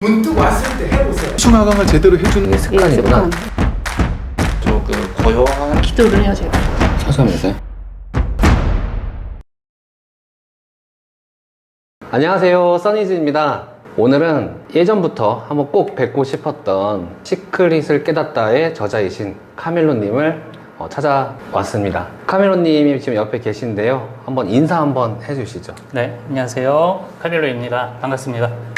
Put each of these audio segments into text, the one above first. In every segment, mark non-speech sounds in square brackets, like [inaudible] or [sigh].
문득 왔을 때 해보세요. 충하강을 제대로 해주는 이게 습관이구나. 조금 고요한 기도를 해야 제가. 서점에서요. 안녕하세요, 써니즈입니다. 오늘은 예전부터 한번 꼭 뵙고 싶었던 시크릿을 깨닫다의 저자이신 카멜로님을 어, 찾아왔습니다. 카멜로님이 지금 옆에 계신데요. 한번 인사 한번 해주시죠. 네, 안녕하세요. 카밀로입니다. 반갑습니다.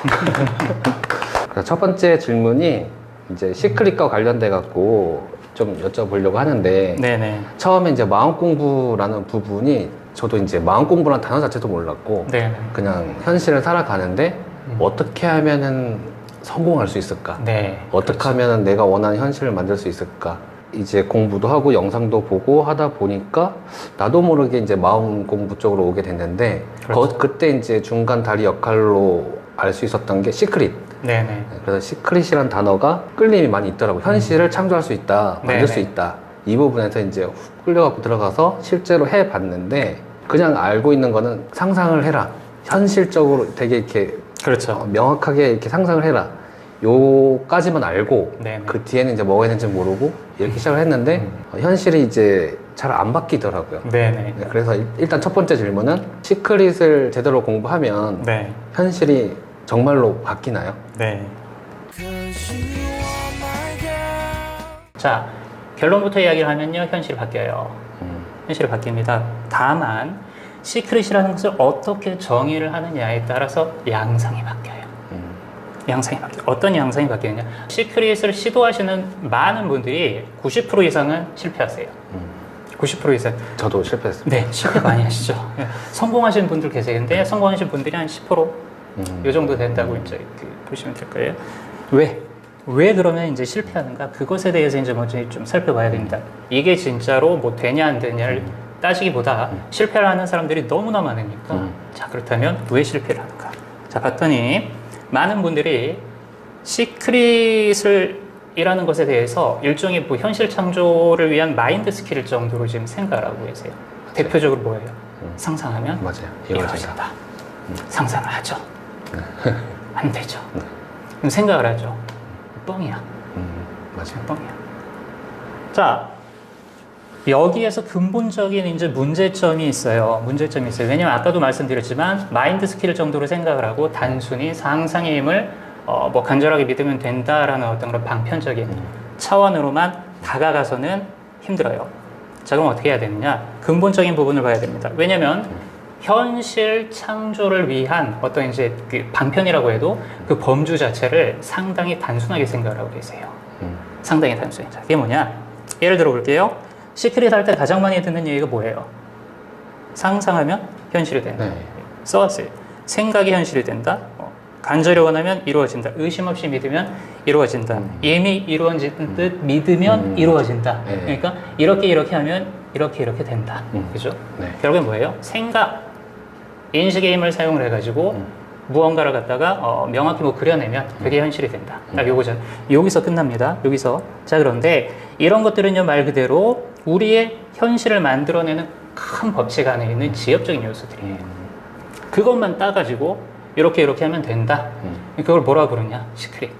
[laughs] 첫 번째 질문이 이제 시크릿과 관련돼 갖고 좀 여쭤보려고 하는데 네네. 처음에 이제 마음 공부라는 부분이 저도 이제 마음 공부라는 단어 자체도 몰랐고 네네. 그냥 현실을 살아가는데 음. 어떻게 하면은 성공할 수 있을까? 네. 어떻게 하면은 내가 원하는 현실을 만들 수 있을까? 이제 공부도 하고 영상도 보고 하다 보니까 나도 모르게 이제 마음 공부 쪽으로 오게 됐는데 그렇죠. 거- 그때 이제 중간 다리 역할로 알 수 있었던 게 시크릿. 네네. 그래서 시크릿이란 단어가 끌림이 많이 있더라고요. 현실을 창조할 수 있다, 만들 음. 네네. 수 있다. 이 부분에서 이제 훅 끌려갖고 들어가서 실제로 해봤는데 그냥 알고 있는 거는 상상을 해라. 현실적으로 되게 이렇게 그렇죠. 어, 명확하게 이렇게 상상을 해라. 요까지만 알고 네네. 그 뒤에는 이제 뭐가 있는지 모르고 이렇게 시작을 했는데 음. 어, 현실이 이제 잘 안 바뀌더라고요. 네네. 네, 그래서 일- 일단 첫 번째 질문은 시크릿을 제대로 공부하면 네. 현실이 정말로 바뀌나요? 네. 자, 결론부터 이야기를 하면요. 현실이 바뀌어요. 음. 현실이 바뀝니다. 다만, 시크릿이라는 것을 어떻게 정의를 하느냐에 따라서 양상이 바뀌어요. 음. 양상이 바뀌어요. 어떤 양상이 바뀌느냐. 시크릿을 시도하시는 많은 분들이 90% 이상은 실패하세요. 음. 90% 이상. 저도 실패했습니다. 네, 실패 많이 하시죠. 예, 성공하시는 분들 계세는데 성공하신 분들이 한 10%, 음. 요 정도 된다고 이제 그 보시면 될 거예요. 왜? 왜 그러면 이제 실패하는가? 그것에 대해서 이제 먼저 좀 살펴봐야 됩니다. 이게 진짜로 뭐 되냐 안 되냐를 따지기보다 실패를 하는 사람들이 너무나 많으니까 음. 자 그렇다면 왜 실패를 하는가? 자 봤더니 많은 분들이 시크릿을 이라는 것에 대해서 일종의 뭐 현실 창조를 위한 마인드 스킬일 정도로 지금 생각을 하고 계세요. 대표적으로 뭐예요? 음. 상상하면 맞아요. 이루어진다. 이루어진다. 상상을 하죠. [laughs] 안 되죠. 그럼 생각을 하죠. 뻥이야. 음, 맞아요. 뻥이야. 자, 여기에서 근본적인 이제 문제점이 있어요. 문제점이 있어요. 왜냐면 아까도 말씀드렸지만 마인드 스킬 정도로 생각을 하고 단순히 상상의 힘을 어, 뭐 간절하게 믿으면 된다라는 어떤 그런 방편적인 차원으로만 다가가서는 힘들어요. 자, 그럼 어떻게 해야 되느냐? 근본적인 부분을 봐야 됩니다. 왜냐면 현실 창조를 위한 어떤 이제 그 방편이라고 해도 그 범주 자체를 상당히 단순하게 생각을 하고 계세요. 음. 상당히 단순해. 자, 그게 뭐냐? 예를 들어 볼게요. 시크릿 할 때 가장 많이 듣는 얘기가 뭐예요? 상상하면 현실이 된다. 네. 써왔어요. 생각이 현실이 된다. 어, 간절히 원하면 이루어진다. 의심 없이 믿으면 이루어진다. 음. 이미 이루어진 듯 믿으면 음. 이루어진다. 네. 그러니까 이렇게 이렇게 하면 이렇게 이렇게 된다. 음. 그죠? 네. 결국엔 뭐예요? 생각, 인식의 힘을 사용을 해가지고 음. 무언가를 갖다가 어, 명확히 뭐 그려내면 그게 현실이 된다. 딱 요거죠. 여기서 끝납니다. 여기서. 자, 그런데 이런 것들은요, 말 그대로 우리의 현실을 만들어내는 큰 법칙 안에 있는 지엽적인 요소들이에요. 그것만 따가지고 이렇게 이렇게 하면 된다. 음. 그걸 뭐라 그러냐? 시크릿.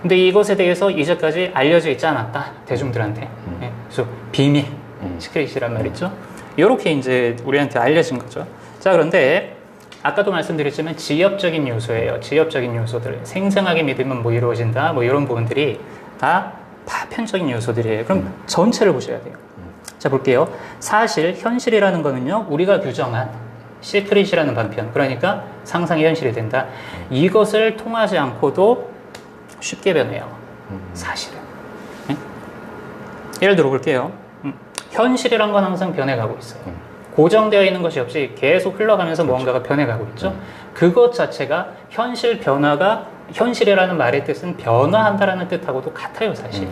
근데 이것에 대해서 이제까지 알려져 있지 않았다. 대중들한테. 음. 예, 그래서 비밀. 음. 시크릿이란 말이죠. 이렇게 이제 우리한테 알려진 거죠. 자, 그런데 아까도 말씀드렸지만 지엽적인 요소예요. 지엽적인 요소들. 생생하게 믿으면 뭐 이루어진다. 뭐 이런 부분들이 다 파편적인 요소들이에요. 그럼 전체를 보셔야 돼요. 자, 볼게요. 사실 현실이라는 거는요, 우리가 규정한 시크릿이라는 반편. 그러니까 상상이 현실이 된다. 이것을 통하지 않고도 쉽게 변해요. 사실은. 네? 예를 들어 볼게요. 음, 현실이란 건 항상 변해가고 있어요. 고정되어 있는 것이 없이 계속 흘러가면서 무언가가 변해가고 있죠. 그것 자체가 현실 변화가 현실이라는 말의 뜻은 변화한다라는 뜻하고도 같아요, 사실.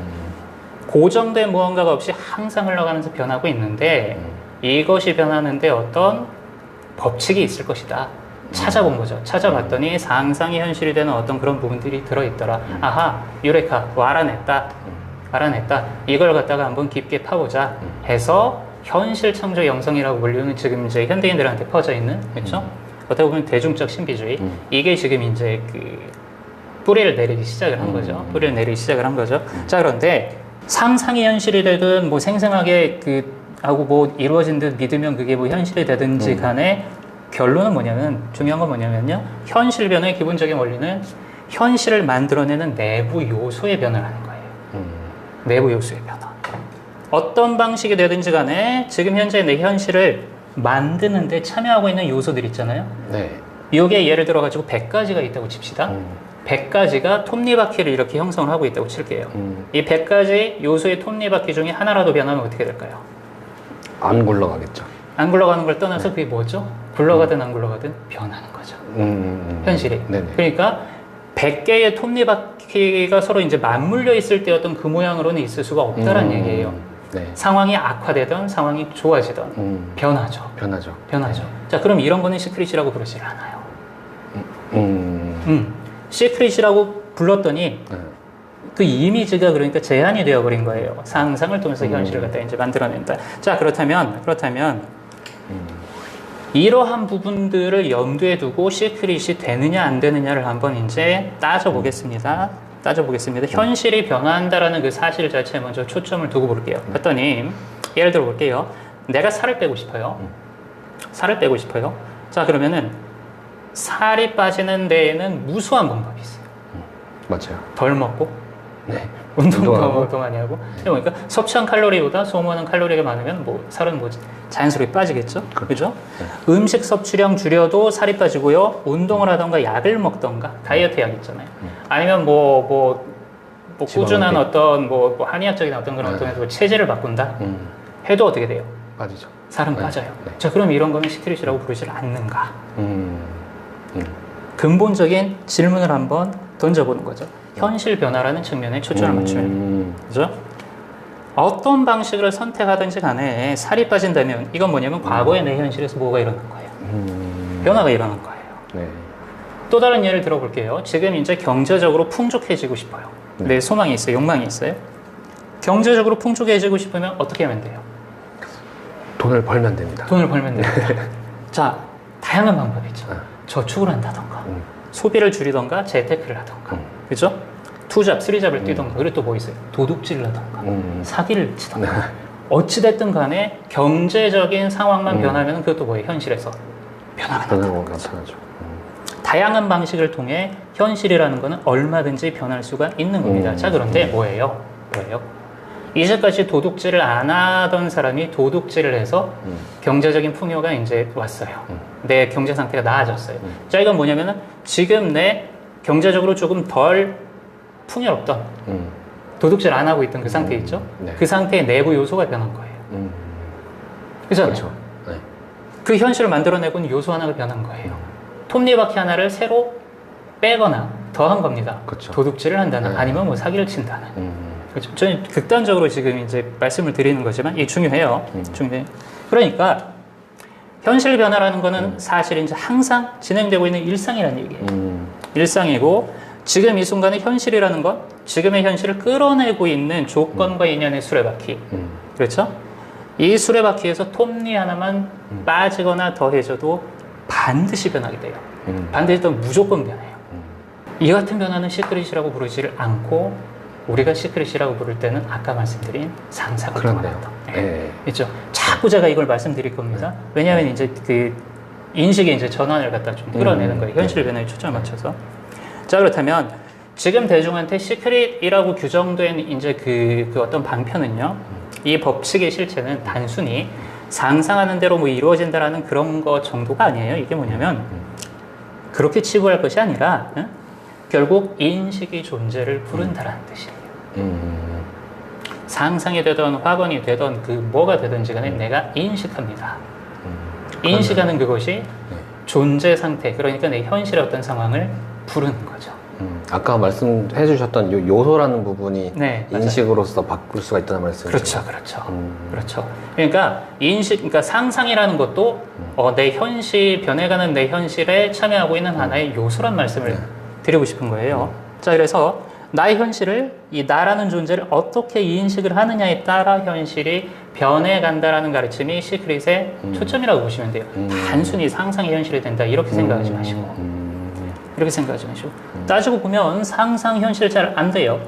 고정된 무언가가 없이 항상 흘러가면서 변하고 있는데 이것이 변하는데 어떤 법칙이 있을 것이다. 찾아본 거죠. 찾아봤더니 상상이 현실이 되는 어떤 그런 부분들이 들어있더라. 아하, 유레카, 뭐 알아냈다. 알아냈다. 이걸 갖다가 한번 깊게 파보자 해서 현실 창조 영성이라고 불리는 지금 이제 현대인들한테 퍼져 있는, 그렇죠? 어떻게 보면 대중적 신비주의 음. 이게 지금 이제 그 뿌리를 내리기 시작을 한 음. 거죠. 뿌리를 내리기 시작을 한 거죠. 자 그런데 상상이 현실이 되든 뭐 생생하게 그 하고 뭐 이루어진 듯 믿으면 그게 뭐 현실이 되든지 음. 간에 결론은 뭐냐면 중요한 건 뭐냐면요. 현실 변화의 기본적인 원리는 현실을 만들어내는 내부 요소의 변화를 하는 거예요. 음. 내부 요소의 변화. 어떤 방식이 되든지 간에 지금 현재 내 현실을 만드는데 참여하고 있는 요소들 있잖아요. 네. 요게 예를 들어 가지고 100가지가 있다고 칩시다. 음. 100가지가 톱니바퀴를 이렇게 형성을 하고 있다고 칠게요. 음. 이 100가지 요소의 톱니바퀴 중에 하나라도 변하면 어떻게 될까요? 안 굴러가겠죠. 안 굴러가는 걸 떠나서 그게 뭐죠? 굴러가든 안 굴러가든 변하는 거죠. 음, 음, 음. 현실이. 네네. 그러니까 100개의 톱니바퀴가 서로 이제 맞물려 있을 때 어떤 그 모양으로는 있을 수가 없다라는 음. 얘기예요. 네. 상황이 악화되던 상황이 좋아지던 음. 변하죠. 변하죠. 변하죠. 자, 그럼 이런 거는 시크릿이라고 부르지 않아요. 음. 음. 시크릿이라고 불렀더니 네. 그 이미지가 그러니까 제한이 되어버린 거예요. 상상을 통해서 음. 현실을 갖다 이제 만들어낸다. 자, 그렇다면, 그렇다면, 음. 이러한 부분들을 염두에 두고 시크릿이 되느냐 안 되느냐를 한번 이제 따져보겠습니다. 따져보겠습니다. 현실이 변화한다라는 그 사실 자체에 먼저 초점을 두고 볼게요. 그랬더니 예를 들어 볼게요. 내가 살을 빼고 싶어요. 살을 빼고 싶어요. 자 그러면은 살이 빠지는 데에는 무수한 방법이 있어요. 맞아요. 덜 먹고 네. [laughs] 운동도 운동하고. 더 많이 하고 그러니까 섭취한 칼로리보다 소모하는 칼로리가 많으면 뭐 살은 뭐 자연스럽게 빠지겠죠 그죠 음식 섭취량 줄여도 살이 빠지고요 운동을 하던가 약을 먹던가 다이어트 약 있잖아요 아니면 뭐뭐뭐 지방을 꾸준한 빼- 어떤 뭐, 뭐 한의학적인 어떤 그런 네. 어떤 뭐 체질을 바꾼다 음. 해도 어떻게 돼요 빠지죠. 살은 네. 빠져요 네. 자 그럼 이런 거는 시크릿이라고 부르질 않는가 음. 음. 근본적인 질문을 한번 던져보는 거죠 현실 변화라는 측면에 초점을 맞추면 음. 그죠? 어떤 방식을 선택하든지 간에 살이 빠진다면 이건 뭐냐면 과거의 내 현실에서 뭐가 일어난 거예요. 음. 변화가 일어난 거예요. 네. 또 다른 예를 들어볼게요. 지금 이제 경제적으로 풍족해지고 싶어요. 네. 내 소망이 있어요. 욕망이 있어요. 경제적으로 풍족해지고 싶으면 어떻게 하면 돼요? 돈을 벌면 됩니다. 돈을 벌면 돼요. [laughs] 자, 다양한 방법이 있죠. 네. 저축을 한다던가, 음. 소비를 줄이던가, 재테크를 하던가, 음. 그죠? 투잡, 쓰리잡을 뛰던가, 그리고 또 뭐 있어요? 도둑질을 하던가, 음. 사기를 치던가. 네. 어찌됐든 간에 경제적인 상황만 음. 변하면 그것도 뭐예요? 현실에서 변화가 나타나는 거 거죠. 음. 다양한 방식을 통해 현실이라는 것은 얼마든지 변할 수가 있는 겁니다. 음. 자, 그런데 뭐예요? 뭐예요? 이제까지 도둑질을 안 하던 사람이 도둑질을 해서 음. 경제적인 풍요가 이제 왔어요. 음. 내 경제 상태가 나아졌어요. 음. 자, 이건 뭐냐면은 지금 내 경제적으로 조금 덜 풍요롭던 음. 도둑질 안 하고 있던 그 상태 있죠? 네. 그 상태의 내부 요소가 변한 거예요. 음. 그렇죠. 네. 그 현실을 만들어내고 있는 요소 하나가 변한 거예요. 톱니바퀴 하나를 새로 빼거나 더한 겁니다. 그렇죠. 도둑질을 한다는 네. 아니면 뭐 사기를 친다는. 음. 그렇죠. 저는 극단적으로 지금 이제 말씀을 드리는 거지만 이게 중요해요. 음. 중요해. 그러니까 현실 변화라는 거는 사실 이제 항상 진행되고 있는 일상이라는 얘기예요. 음. 일상이고 지금 이 순간의 현실이라는 건 지금의 현실을 끌어내고 있는 조건과 인연의 수레바퀴. 음. 그렇죠? 이 수레바퀴에서 톱니 하나만 빠지거나 더해져도 반드시 변하게 돼요. 음. 반드시 또 무조건 변해요. 음. 이 같은 변화는 시크릿이라고 부르지를 않고 우리가 시크릿이라고 부를 때는 아까 말씀드린 상상을 그렇네요. 통한 것. 네. 있죠. 자꾸 제가 이걸 말씀드릴 겁니다. 왜냐하면 이제 그 인식의 이제 전환을 갖다 좀 끌어내는 음. 거예요. 현실 변화에 초점을 맞춰서. 자 그렇다면 지금 대중한테 시크릿이라고 규정된 이제 그, 그 어떤 방편은요. 이 법칙의 실체는 단순히 상상하는 대로 뭐 이루어진다라는 그런 거 정도가 아니에요. 이게 뭐냐면 그렇게 치부할 것이 아니라 응? 결국 인식의 존재를 부른다라는 뜻이에요. 음. 상상이 되던 확언이 되던 그 뭐가 되든지 간에 내가 인식합니다. 음. 인식하는 그것이 네. 존재 상태, 그러니까 내 현실의 어떤 상황을 부르는 거죠. 음. 아까 말씀해 주셨던 요 요소라는 부분이 네. 인식으로서 바꿀 수가 있다는 말씀이죠. 그렇죠, 그렇죠. 음. 그렇죠. 그러니까 인식, 그러니까 상상이라는 것도 어, 내 현실, 변해가는 내 현실에 참여하고 있는 하나의 요소란 말씀을 네. 드리고 싶은 거예요. 자, 그래서 나의 현실을 이 나라는 존재를 어떻게 인식을 하느냐에 따라 현실이 변해간다라는 가르침이 시크릿의 초점이라고 보시면 돼요. 음. 단순히 상상이 현실이 된다 이렇게 생각하지 마시고 음, 이렇게 생각하지 마시고 따지고 보면 상상 현실 잘 안 돼요.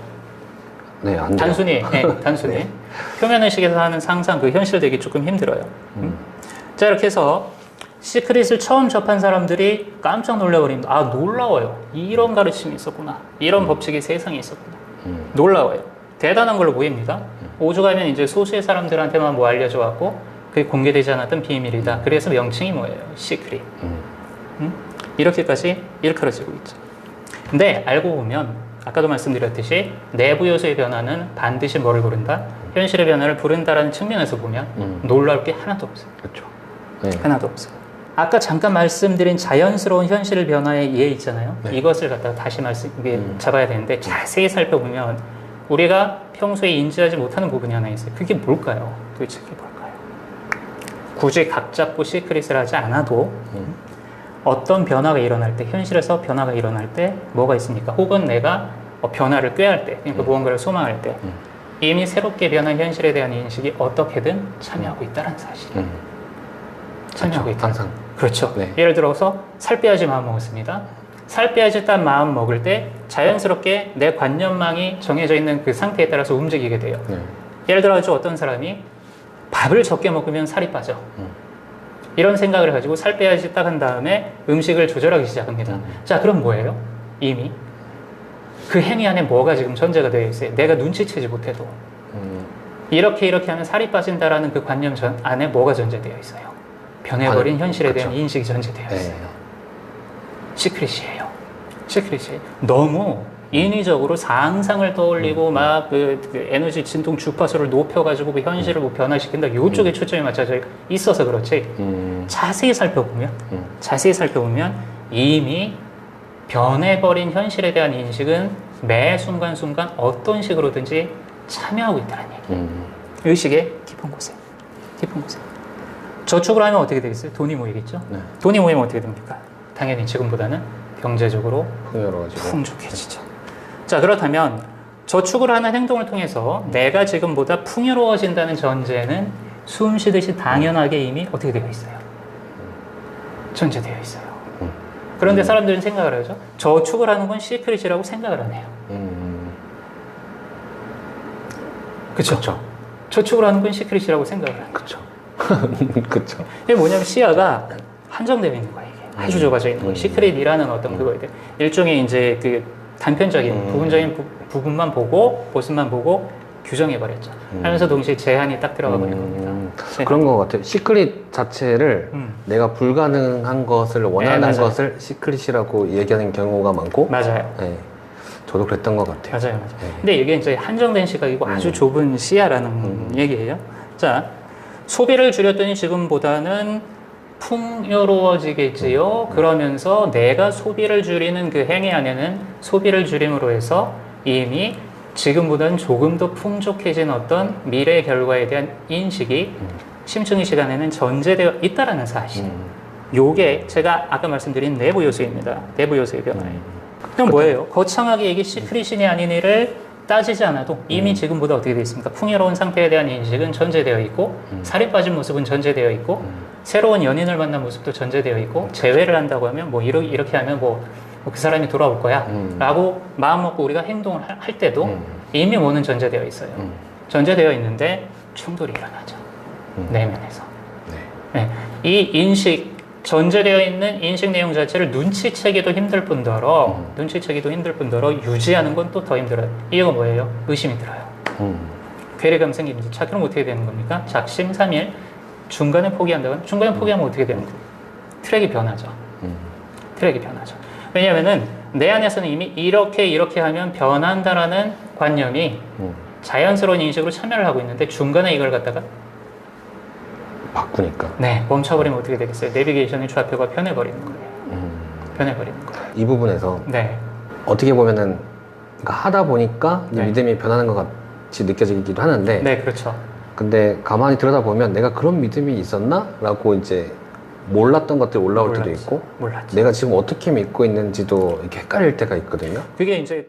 네, 안 돼요. 단순히 네, [laughs] 단순히 네. 표면 의식에서 하는 상상 그 현실 되기 조금 힘들어요. 음. 자 이렇게 해서 시크릿을 처음 접한 사람들이 깜짝 놀라버립니다. 아 놀라워요. 이런 가르침이 있었구나. 이런 법칙이 세상에 있었구나. 음. 놀라워요. 대단한 걸로 보입니다. 오죽하면 이제 소수의 사람들한테만 뭐 알려져 왔고 그게 공개되지 않았던 비밀이다. 그래서 명칭이 뭐예요? 시크릿. 음. 음? 이렇게까지 일컬어지고 있죠. 근데 알고 보면 아까도 말씀드렸듯이 내부 요소의 변화는 반드시 뭐를 부른다? 현실의 변화를 부른다라는 측면에서 보면 음. 놀라울 게 하나도 없어요. 그렇죠. 네. 하나도 없어요. 아까 잠깐 말씀드린 자연스러운 현실 변화의 예 있잖아요. 네. 이것을 갖다가 다시 말씀 이게 음. 잡아야 되는데 자세히 살펴보면 우리가 평소에 인지하지 못하는 부분이 하나 있어요. 그게 뭘까요? 도대체 그게 뭘까요? 굳이 각 잡고 시크릿을 하지 않아도 음. 어떤 변화가 일어날 때 현실에서 변화가 일어날 때 뭐가 있습니까? 혹은 내가 어, 변화를 꾀할 때 그러니까 음. 무언가를 소망할 때 음. 이미 새롭게 변한 현실에 대한 인식이 어떻게든 참여하고 있다는 사실. 음. 그렇죠. 있다. 항상. 그렇죠. 네. 예를 들어서 살 빼야지 마음 먹었습니다. 살 빼야지 딴 마음 먹을 때 자연스럽게 내 관념망이 정해져 있는 그 상태에 따라서 움직이게 돼요. 네. 예를 들어 서 어떤 사람이 밥을 적게 먹으면 살이 빠져. 음. 이런 생각을 가지고 살 빼야지 딱 한 다음에 음식을 조절하기 시작합니다. 음. 자, 그럼 뭐예요? 이미 그 행위 안에 뭐가 지금 전제가 되어 있어요? 내가 눈치채지 못해도 음. 이렇게 이렇게 하면 살이 빠진다라는 그 관념 전 안에 뭐가 전제되어 있어요? 변해버린 아, 현실에 그렇죠. 대한 인식이 전제되어 네. 있어요. 시크릿이에요. 시크릿이 너무 인위적으로 상상을 떠올리고 음. 막그 에너지 진동 주파수를 높여가지고 그 현실을 뭐 변화시킨다. 이쪽에 초점이 맞춰져 있어서 그렇지. 음. 자세히 살펴보면 음. 자세히 살펴보면 이미 변해버린 현실에 대한 인식은 매 순간순간 어떤 식으로든지 참여하고 있다는 얘기. 음. 의식의 깊은 곳에 깊은 곳에 저축을 하면 어떻게 되겠어요? 돈이 모이겠죠? 네. 돈이 모이면 어떻게 됩니까? 당연히 지금보다는 경제적으로. 풍족해지죠. 자 그렇다면 저축을 하는 행동을 통해서 내가 지금보다 풍요로워진다는 전제는 숨 쉬듯이 당연하게 이미 어떻게 되어 있어요? 전제되어 있어요. 음. 그런데 사람들은 생각을 하죠. 저축을 하는 건 시크릿이라고 생각을 안 해요. 음. 그렇죠. 저축을 하는 건 시크릿이라고 생각을 안 해요. 그렇죠. [laughs] 그렇죠. 이게 뭐냐면 시야가 한정되어 있는 거예요. 이게. 아주 좁아져 있는 거예요. 음. 시크릿이라는 어떤 그거에 대해 일종의 이제 그 단편적인 음. 부분적인 부, 부분만 보고 모습만 보고 규정해 버렸죠. 음. 하면서 동시에 제한이 딱 들어가 버린 음. 겁니다. 네. 그런 것 같아요. 시크릿 자체를 음. 내가 불가능한 것을 원하는 네, 맞아요. 것을 시크릿이라고 얘기하는 경우가 많고, 맞아요. 네. 저도 그랬던 것 같아요. 맞아요, 맞아요. 네. 근데 이게 이제 한정된 시각이고 아주 음. 좁은 시야라는 음. 얘기예요. 자, 소비를 줄였더니 지금보다는 풍요로워지겠지요. 그러면서 내가 소비를 줄이는 그 행위 안에는 소비를 줄임으로 해서 이미 지금보다는 조금 더 풍족해진 어떤 미래 결과에 대한 인식이 음. 심층의 시간에는 전제되어 있다라는 사실. 음. 요게 제가 아까 말씀드린 내부 요소입니다. 내부 요소의 변화예요. 그럼 뭐예요? 거창하게 이게 시크릿이니 아니니를 따지지 않아도 이미 음. 지금보다 어떻게 되어 있습니까? 풍요로운 상태에 대한 인식은 전제되어 있고 음. 살이 빠진 모습은 전제되어 있고 새로운 연인을 만난 모습도 전제되어 있고 제외를 한다고 하면 뭐 이렇게, 이렇게 하면 뭐 그 사람이 돌아올 거야 음. 라고 마음 먹고 우리가 행동을 할- 할 때도 음. 이미 뭐는 전제되어 있어요. 음. 전제되어 있는데 충돌이 일어나죠. 음. 내면에서. 네. 네. 이 인식 전제되어 있는 인식 내용 자체를 눈치채기도 힘들 뿐더러 음. 눈치채기도 힘들 뿐더러 유지하는 건 또 더 힘들어요. 이유가 뭐예요? 의심이 들어요. 음. 괴리감 생깁니다. 자, 그럼 어떻게 되는 겁니까? 작심 삼일 중간에 포기한다면 중간에 포기하면 어떻게 되는 거예요? 트랙이 변하죠. 음. 트랙이 변하죠. 왜냐하면은 내 안에서는 이미 이렇게 이렇게 하면 변한다라는 관념이 음. 자연스러운 인식으로 참여를 하고 있는데 중간에 이걸 갖다가 바꾸니까. 네 멈춰버리면 어떻게 되겠어요? 내비게이션의 좌표가 변해버리는 거예요. 음. 변해버리는 거예요. 이 부분에서 네, 어떻게 보면은 그러니까 하다 보니까 이제 네. 믿음이 변하는 것 같이 느껴지기도 하는데 네 그렇죠. 근데 가만히 들여다보면 내가 그런 믿음이 있었나? 라고 이제 몰랐던 것들이 올라올 때도 몰랐지. 있고 몰랐죠. 내가 지금 어떻게 믿고 있는지도 이렇게 헷갈릴 때가 있거든요. 그게 이제